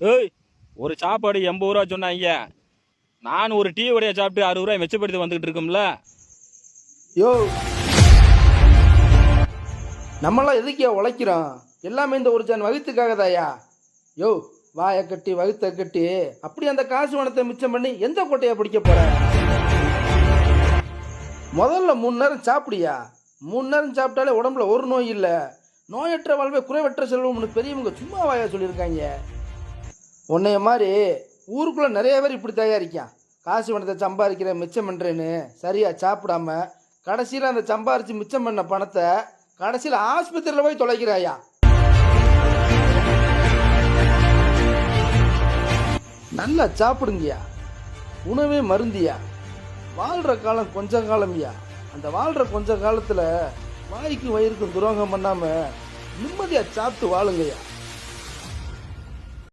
ஏய் ஒரு சாப்பாடு எண்பது ரூபா சொன்னாங்க. நான் ஒரு டீ உடைய சாப்பிட்டு அறுபது ரூபாய் மிச்சப்படுத்தி வந்துகிட்டு இருக்கோம்ல. யோ. நம்மளாம் எதுக்கியா உழைக்கிறோம்? எல்லாமே இந்த ஒரு ஜான் வகுத்துக்காக தாயா யோ வாயை கட்டி வகுத்த கட்டி அப்படி அந்த காசு வனத்தை மிச்சம் பண்ணி எந்த கோட்டையை பிடிக்க போற? முதல்ல மூணு நேரம் சாப்பிடியா? மூணு நேரம் சாப்பிட்டாலே உடம்புல ஒரு நோய் இல்லை. நோயற்ற வாழ்வே குறைவற்ற செல்வம்னு பெரியவங்க சும்மா வாயா சொல்லியிருக்காங்க. உன்னைய மாதிரி ஊருக்குள்ளே நிறைய பேர் இப்படி தயாரிக்கான். காசு பணத்தை சம்பாதிக்கிறேன் மிச்சம் பண்ணுறேன்னு சரியாக சாப்பிடாம கடைசியில் அந்த சம்பாரித்து மிச்சம் பண்ண பணத்தை கடைசியில் ஆஸ்பத்திரியில் போய் தொலைக்கிறாயா? நல்லா சாப்பிடுங்கய்யா. உணவே மருந்தியா. வாழ்கிற காலம் கொஞ்ச காலம்யா. அந்த வாழ்கிற கொஞ்ச காலத்தில் வாய்க்கும் வயிறுக்கும் துரோகம் பண்ணாமல் நிம்மதியாக சாப்பிட்டு வாழுங்கய்யா.